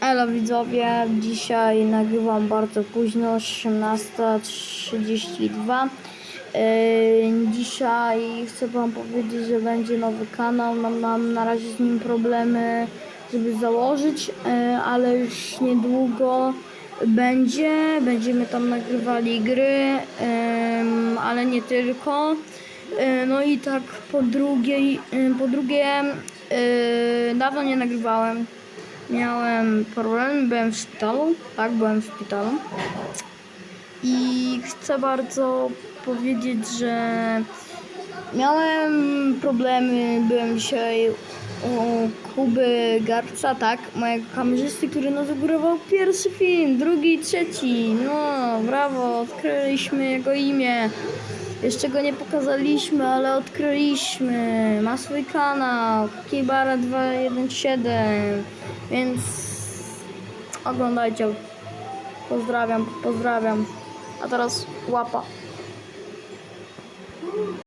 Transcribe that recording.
Elo widzowie, dzisiaj nagrywam bardzo późno, 18.32. Yy, dzisiaj chcę wam powiedzieć, że będzie nowy kanał, mam, mam na razie z nim problemy, żeby założyć, yy, ale już niedługo będzie, będziemy tam nagrywali gry, yy, ale nie tylko. No i tak po drugie, yy, po drugie yy, dawno nie nagrywałem. Miałem problemy, byłem w szpitalu. Tak, byłem w szpitalu. I chcę bardzo powiedzieć, że miałem problemy. Byłem dzisiaj u Kuby Garca, tak, mojego kamerzysty, który nazugrował pierwszy film, drugi, trzeci. No, brawo, odkryliśmy jego imię. Jeszcze go nie pokazaliśmy, ale odkryliśmy. Ma swój kanał, Kibara 217, więc oglądajcie. Pozdrawiam, pozdrawiam. A teraz łapa.